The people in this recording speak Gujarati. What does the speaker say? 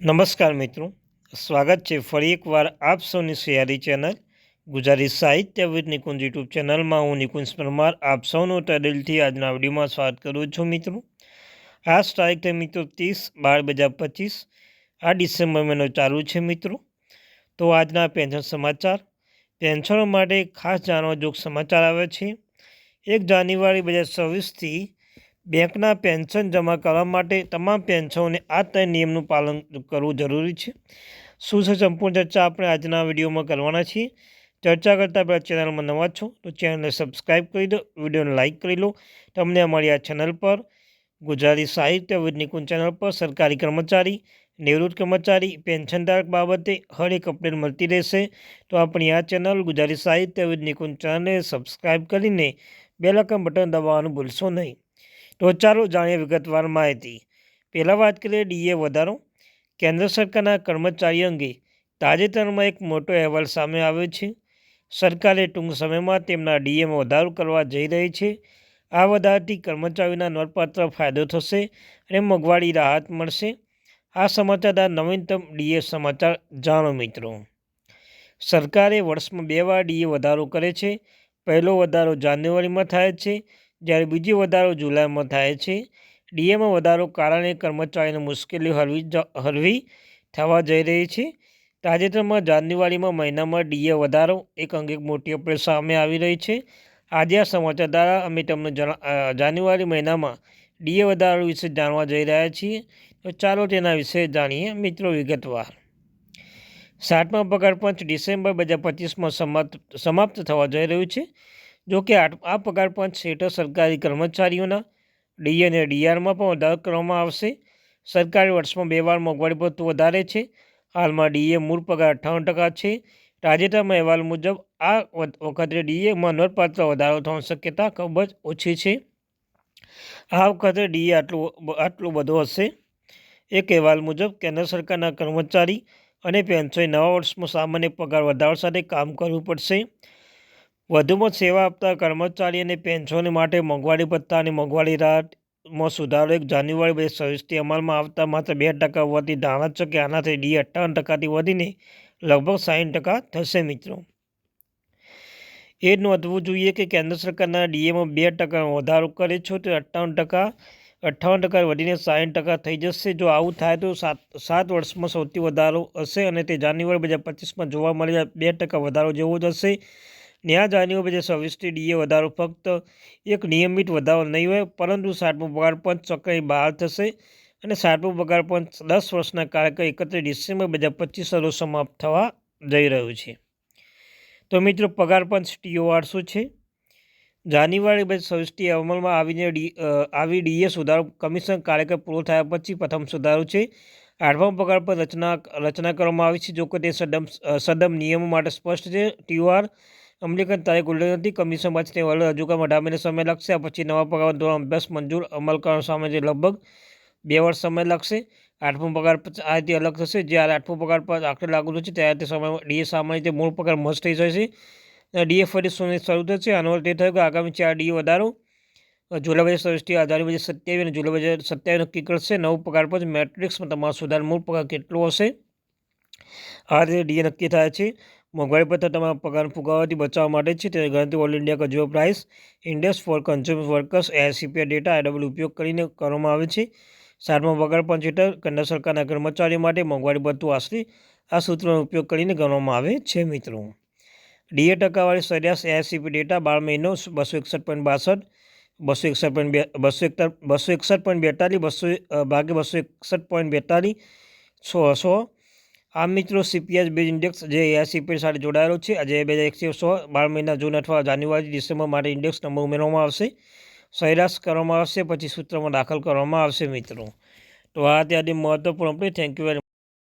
નમસ્કાર મિત્રો, સ્વાગત છે ફરી એકવાર આપ સૌની સિયારી ચેનલ ગુજરાતી સાહિત્ય વિદ નિકુંજ યુટ્યુબ ચેનલમાં. હું નિકુંજ પરમાર, આપ સૌનું તદિલથી આજના વિડીયોમાં સ્વાગત કરું છું મિત્રો. આ સ્ટ્રાઇક છે મિત્રો ત્રીસ બાર બે હજાર પચીસ, આ ડિસેમ્બર મહિનો ચાલુ છે મિત્રો. તો આજના પેન્શન સમાચાર. પેન્શનો માટે ખાસ જાણવા જોગ સમાચાર આવે છે. એક જાન્યુઆરી બે હજાર છવ્વીસથી બેંકના પેન્શન જમા કરવા માટે તમામ પેન્શનોને આ ત્રણ નિયમનું પાલન કરવું જરૂરી છે. શું છે સંપૂર્ણ ચર્ચા? આપણે આજના વિડીયોમાં કરવાના છીએ. ચર્ચા કરતાં પહેલાં ચેનલમાં નવા છો તો ચેનલને સબસ્ક્રાઈબ કરી દો, વિડીયોને લાઇક કરી લો. તમને અમારી આ ચેનલ પર ગુજરાતી સાહિત્ય વિદ ચેનલ પર સરકારી કર્મચારી, નિવૃત્ત કર્મચારી, પેન્શનધારક બાબતે હર એક અપડેટ મળતી રહેશે. તો આપણી આ ચેનલ ગુજરાતી સાહિત્ય વિદ ચેનલને સબસ્ક્રાઈબ કરીને બેલકમ બટન દબાવવાનું ભૂલશો નહીં. તો ચાલો જાણીએ વિગતવાર માહિતી. પહેલાં વાત કરીએ ડીએ વધારો. કેન્દ્ર સરકારના કર્મચારી અંગે તાજેતરમાં એક મોટો અહેવાલ સામે આવ્યો છે. સરકારે ટૂંક સમયમાં તેમના ડીએમાં વધારો કરવા જઈ રહી છે. આ વધારાથી કર્મચારીઓના નોંધપાત્ર ફાયદો થશે અને મોંઘવારી રાહત મળશે. આ સમાચારના નવીનતમ ડીએ સમાચાર જાણો મિત્રો. સરકારે વર્ષમાં બે વાર ડીએ વધારો કરે છે. પહેલો વધારો જાન્યુઆરીમાં થાય છે. જ્યારે બીજી વધારો જુલાઈમાં થાય છે, ડીએમાં વધારો કારણે કર્મચારીને મુશ્કેલીઓ હળવી હળવી થવા જઈ રહી છે. તાજેતરમાં જાન્યુઆરીમાં મહિનામાં ડીએ વધારો એક અંગે મોટી અપડેટ સામે આવી રહી છે. આજે આ સમાચાર દ્વારા અમે તમને જણા જાન્યુઆરી મહિનામાં ડીએ વધારો વિશે જાણવા જઈ રહ્યા છીએ. તો ચાલો તેના વિશે જાણીએ મિત્રો વિગતવાર. સાતમા પગાર પંચ ડિસેમ્બર બે હજાર પચીસમાં સમાપ્ત સમાપ્ત થવા જઈ રહ્યું છે. જો કે આ પગાર પંચ હેઠળ સરકારી કર્મચારીઓના ડી અને ડીઆરમાં પણ વધારો કરવામાં આવશે. સરકારી વર્ષમાં બે વાર મોંઘવારી ભથ્થું વધારે છે. હાલમાં ડીએ મૂળ પગાર અઠ્ઠાવન ટકા છે. તાજેતરમાં અહેવાલ મુજબ આ વખતે ડીએમાં નોંધપાત્ર વધારો થવાની શક્યતા ખૂબ જ ઓછી છે. આ વખતે ડીએ આટલું આટલું બધું હશે. એક અહેવાલ મુજબ કેન્દ્ર સરકારના કર્મચારી અને પેન્શન નવા વર્ષમાં સામાન્ય પગાર વધારો સાથે કામ કરવું પડશે. વધુમાં સેવા આપતા કર્મચારી અને પેન્શનો માટે મોંઘવારી ભથ્થા અને મોંઘવારી રાહતમાં સુધારો એક જાન્યુઆરી બે સવીસથી અમલમાં આવતા માત્ર બે ટકા હોવાથી ધારણા છે કે આનાથી ડી અઠ્ઠાવન ટકાથી વધીને લગભગ સાઠ ટકા થશે મિત્રો. એ નોંધવું જોઈએ કે કેન્દ્ર સરકારના ડીએમાં બે ટકા વધારો કરે છે તો અઠ્ઠાવન ટકા અઠ્ઠાવન ટકા વધીને સાઠ ટકા થઈ જશે. જો આવું થાય તો સાત સાત વર્ષમાં સૌથી વધારો હશે અને તે જાન્યુઆરી બે હજાર પચીસમાં જોવા મળેલા બે ટકા વધારો જેવો જ હશે. ન્યા જાન્યુઆરી બે હજાર ડીએ વધારો ફક્ત એક નિયમિત વધારો નહીં હોય, પરંતુ સાતમો પગાર પંચ ચોક્કસ બહાર થશે અને સાતમો પગાર પંચ દસ વર્ષના કાર્યકાળ એકત્રીસ ડિસેમ્બર બે હજાર પચીસ સરો સમાપ્ત થવા જઈ રહ્યું છે. તો મિત્રો, પગાર પંચ ટીઓઆર શું છે? જાન્યુઆરી બે હજાર અમલમાં આવીને ડી આવી ડીએ સુધારો કમિશન કાર્યક્રમ પૂરો થયા પછી પ્રથમ સુધારો છે. આઠમા પગાર પર રચના રચના કરવામાં આવી છે. જો કે તે સદમ સદમ નિયમો માટે સ્પષ્ટ છે. ટીઓઆર અમલીકરણ તારીખ ઉલ્લેખ નથી. કમિશન તે વલણ રજૂ કરવા અઢાર સમય લાગશે. પછી નવા પગાર ધોરણ અભ્યાસ મંજૂર અમલ કરવા સામે લગભગ બે વર્ષ સમય લાગશે. આઠમો પગાર આ રીતે અલગ થશે. જ્યારે આઠમો પગાર પર આખરે લાગુ થશે ત્યારે તે સમય ડીએ સામાન્ય રીતે મૂળ પગાર મસ્ત થઈ જશે. ડીએ ફરી શરૂ થશે. આનો અર્થ એ થયો કે આગામી ચાર ડીએ વધારો. જુલાઈ બે હજાર સત્યાવીસથી બજાર સત્યાવીસ અને જુલાઈ બે સત્યાવીસ નક્કી કરશે. નવું પગાર પર મેટ્રિક્સમાં તમારો સુધાર મૂળ પગાર કેટલો હશે? આ રીતે ડીએ નક્કી થાય છે. મોંઘવારી પર તમારા પગાર ફુગાવાથી બચાવવા માટે છે. તે ગણતરી all India consumer price index for consumer workers ACPR data એડબલ ઉપયોગ કરીને કરવામાં આવે છે. સાતમા પગાર પંચ હેઠળ કેન્દ્ર સરકારના કર્મચારીઓ માટે મોંઘવારી ભથ્થું આશરે આ સૂત્રનો ઉપયોગ કરીને ગણવામાં આવે છે મિત્રો. ડીએ ટકાવાળી સરેરાશ એસીપી ડેટા બાર મહિનો બસો એકસઠ પોઈન્ટ બાસઠ, બસો એકસઠ પોઈન્ટ બે, બસો એકતા, બસો એકસઠ પોઈન્ટ બેતાલીસ, બસો ભાગે બસો એકસઠ પોઈન્ટ બેતાલીસ સો સો આ મિત્રો સીપીએસ બેજ ઇન્ડેક્સ જે એસીપી સાથે જોડાયેલો છે. આજે બે હજાર એકસો સો બાર મહિના જૂન અથવા જાન્યુઆરી, ડિસેમ્બર માટે ઇન્ડેક્સ નંબર ઉમેરવામાં આવશે. સરેરાશ કરવામાં આવશે, પછી સૂત્રમાં દાખલ કરવામાં આવશે મિત્રો. તો આ ત્યાંથી મહત્વપૂર્ણ આપણે થેન્ક યુ વેરી